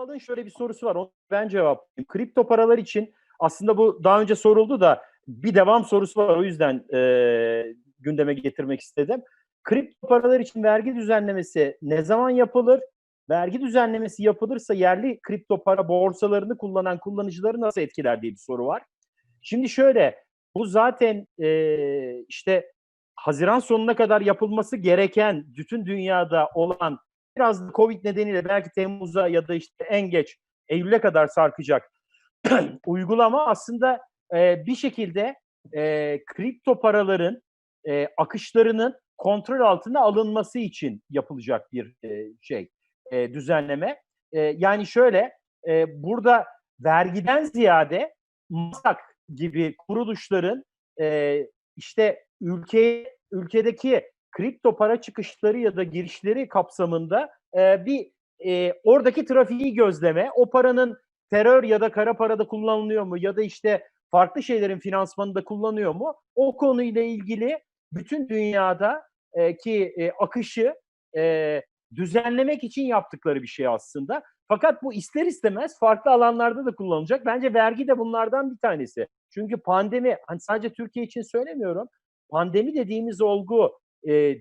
Ünal'ın şöyle bir sorusu var. Onu ben cevaplayayım. Kripto paralar için aslında bu daha önce soruldu da bir devam sorusu var. O yüzden e, gündeme getirmek istedim. Kripto paralar için vergi düzenlemesi ne zaman yapılır? Vergi düzenlemesi yapılırsa yerli kripto para borsalarını kullanan kullanıcıları nasıl etkiler diye bir soru var. Şimdi şöyle, bu zaten e, işte Haziran sonuna kadar yapılması gereken bütün dünyada olan biraz da Covid nedeniyle belki Temmuz'a ya da işte en geç Eylül'e kadar sarkacak uygulama aslında e, bir şekilde e, kripto paraların e, akışlarının kontrol altına alınması için yapılacak bir e, şey e, düzenleme. E, yani şöyle e, burada vergiden ziyade MASAK gibi kuruluşların e, işte ülke ülkedeki kripto para çıkışları ya da girişleri kapsamında e, bir e, oradaki trafiği gözleme, o paranın terör ya da kara parada kullanılıyor mu ya da işte farklı şeylerin finansmanında kullanıyor mu? O konuyla ilgili bütün dünyada e, ki e, akışı e, düzenlemek için yaptıkları bir şey aslında. Fakat bu ister istemez farklı alanlarda da kullanılacak. Bence vergi de bunlardan bir tanesi. Çünkü pandemi, hani sadece Türkiye için söylemiyorum. Pandemi dediğimiz olgu e,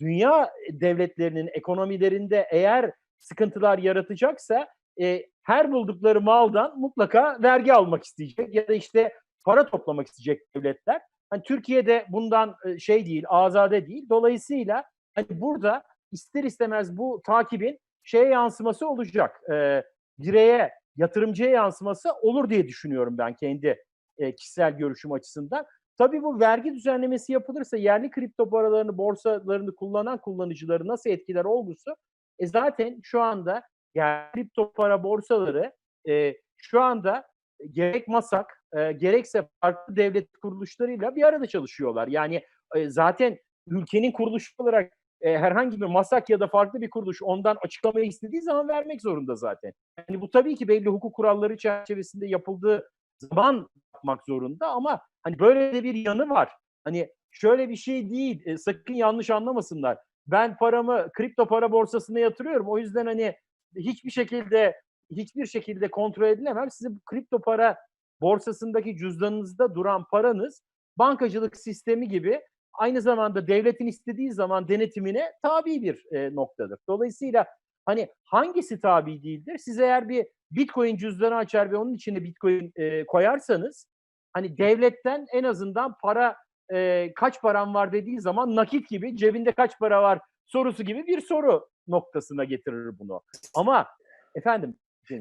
dünya devletlerinin ekonomilerinde eğer sıkıntılar yaratacaksa e, her buldukları maldan mutlaka vergi almak isteyecek ya da işte para toplamak isteyecek devletler. Hani Türkiye'de bundan şey değil, azade değil. Dolayısıyla hani burada ister istemez bu takibin şeye yansıması olacak. E, bireye, yatırımcıya yansıması olur diye düşünüyorum ben kendi e, kişisel görüşüm açısından. Tabii bu vergi düzenlemesi yapılırsa yerli kripto paralarını, borsalarını kullanan kullanıcıları nasıl etkiler olgusu e zaten şu anda yani kripto para borsaları e, şu anda gerek MASAK e, gerekse farklı devlet kuruluşlarıyla bir arada çalışıyorlar. Yani e, zaten ülkenin kuruluşu olarak e, herhangi bir MASAK ya da farklı bir kuruluş ondan açıklamayı istediği zaman vermek zorunda zaten. Yani bu tabii ki belli hukuk kuralları çerçevesinde yapıldığı zaman yapmak zorunda ama hani böyle de bir yanı var. Hani şöyle bir şey değil. E, sakın yanlış anlamasınlar. Ben paramı kripto para borsasına yatırıyorum. O yüzden hani hiçbir şekilde hiçbir şekilde kontrol edilemem. Sizin kripto para borsasındaki cüzdanınızda duran paranız bankacılık sistemi gibi aynı zamanda devletin istediği zaman denetimine tabi bir e, noktadır. Dolayısıyla hani hangisi tabi değildir? Siz eğer bir Bitcoin cüzdanı açar ve onun içine Bitcoin e, koyarsanız hani devletten en azından para e, kaç param var dediği zaman nakit gibi cebinde kaç para var sorusu gibi bir soru noktasına getirir bunu. Ama efendim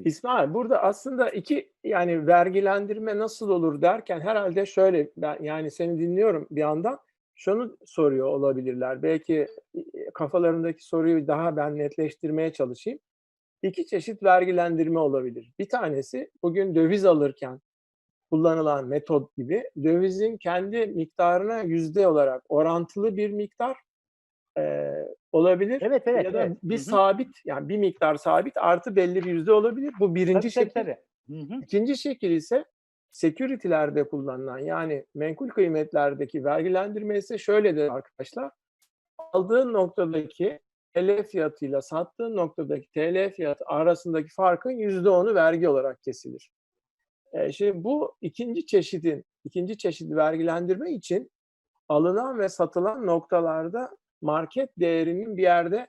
İsmail burada aslında iki yani vergilendirme nasıl olur derken herhalde şöyle ben yani seni dinliyorum bir yandan şunu soruyor olabilirler. Belki kafalarındaki soruyu daha ben netleştirmeye çalışayım. İki çeşit vergilendirme olabilir. Bir tanesi bugün döviz alırken kullanılan metot gibi dövizin kendi miktarına yüzde olarak orantılı bir miktar e, olabilir. Evet evet. Ya da evet. bir Hı hı. sabit yani bir miktar sabit artı belli bir yüzde olabilir. Bu birinci Tabii, şekil. tabii. İkinci şekil ise security'lerde kullanılan yani menkul kıymetlerdeki vergilendirme ise şöyledir arkadaşlar. Aldığın noktadaki TL fiyatıyla sattığın noktadaki TL fiyatı arasındaki farkın yüzde onu vergi olarak kesilir. E, şimdi bu ikinci çeşidin, ikinci çeşit vergilendirme için alınan ve satılan noktalarda market değerinin bir yerde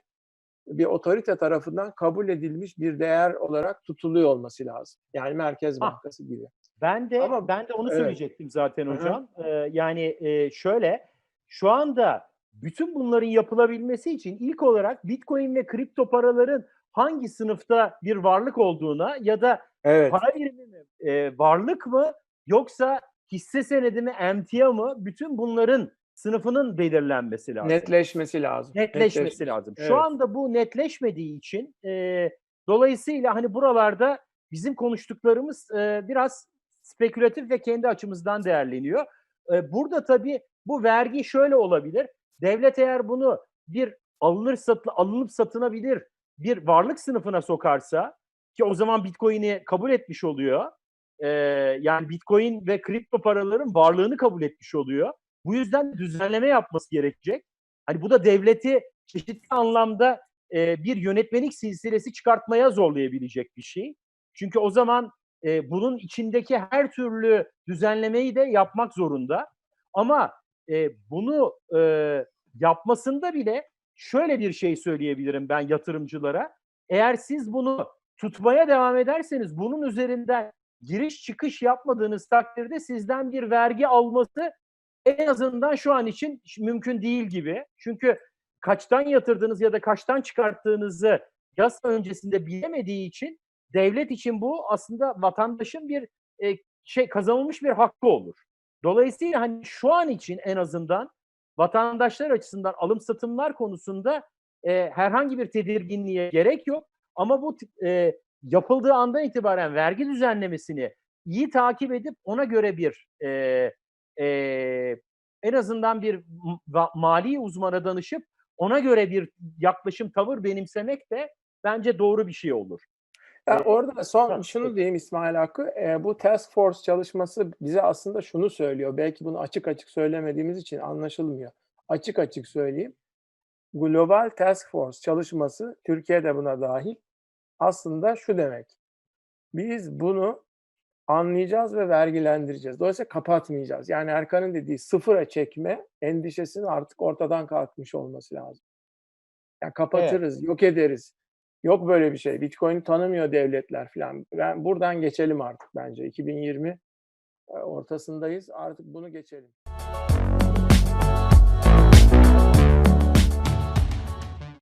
bir otorite tarafından kabul edilmiş bir değer olarak tutuluyor olması lazım. Yani Merkez Ah. Bankası gibi. Ben de Ama- ben de onu evet. söyleyecektim zaten Hı hı. hocam. Ee, yani e, şöyle şu anda bütün bunların yapılabilmesi için ilk olarak Bitcoin ve kripto paraların hangi sınıfta bir varlık olduğuna ya da Evet. para birimi mi, e, varlık mı yoksa hisse senedi mi, emtia mı bütün bunların sınıfının belirlenmesi lazım. Netleşmesi lazım. netleşmesi Netleş- lazım. Evet. Şu anda bu netleşmediği için e, dolayısıyla hani buralarda bizim konuştuklarımız e, biraz spekülatif ve kendi açımızdan değerleniyor. E, burada tabii bu vergi şöyle olabilir. Devlet eğer bunu bir alınır satı, alınıp satılabilir bir varlık sınıfına sokarsa ki o zaman Bitcoin'i kabul etmiş oluyor. E, yani Bitcoin ve kripto paraların varlığını kabul etmiş oluyor. Bu yüzden düzenleme yapması gerekecek. Hani bu da devleti çeşitli anlamda e, bir yönetmelik silsilesi çıkartmaya zorlayabilecek bir şey. Çünkü o zaman e, bunun içindeki her türlü düzenlemeyi de yapmak zorunda. Ama e, bunu e, yapmasında bile şöyle bir şey söyleyebilirim ben yatırımcılara. Eğer siz bunu tutmaya devam ederseniz bunun üzerinden giriş çıkış yapmadığınız takdirde sizden bir vergi alması en azından şu an için mümkün değil gibi. Çünkü kaçtan yatırdığınız ya da kaçtan çıkarttığınızı yasa öncesinde bilemediği için devlet için bu aslında vatandaşın bir e, şey kazanılmış bir hakkı olur. Dolayısıyla hani şu an için en azından vatandaşlar açısından alım satımlar konusunda e, herhangi bir tedirginliğe gerek yok. Ama bu e, yapıldığı andan itibaren vergi düzenlemesini iyi takip edip ona göre bir e, e, en azından bir ma- mali uzmana danışıp ona göre bir yaklaşım tavır benimsemek de bence doğru bir şey olur. Ya orada son şunu diyeyim İsmail Hakkı. e, bu task force çalışması bize aslında şunu söylüyor. Belki bunu açık açık söylemediğimiz için anlaşılmıyor. Açık açık söyleyeyim. Global Task Force çalışması Türkiye'de buna dahil. Aslında şu demek. Biz bunu anlayacağız ve vergilendireceğiz. Dolayısıyla kapatmayacağız. Yani Erkan'ın dediği sıfıra çekme endişesinin artık ortadan kalkmış olması lazım. Yani kapatırız, yok ederiz. Yok böyle bir şey. Bitcoin'i tanımıyor devletler falan. Ben buradan geçelim artık bence. 2020 e, ortasındayız. Artık bunu geçelim.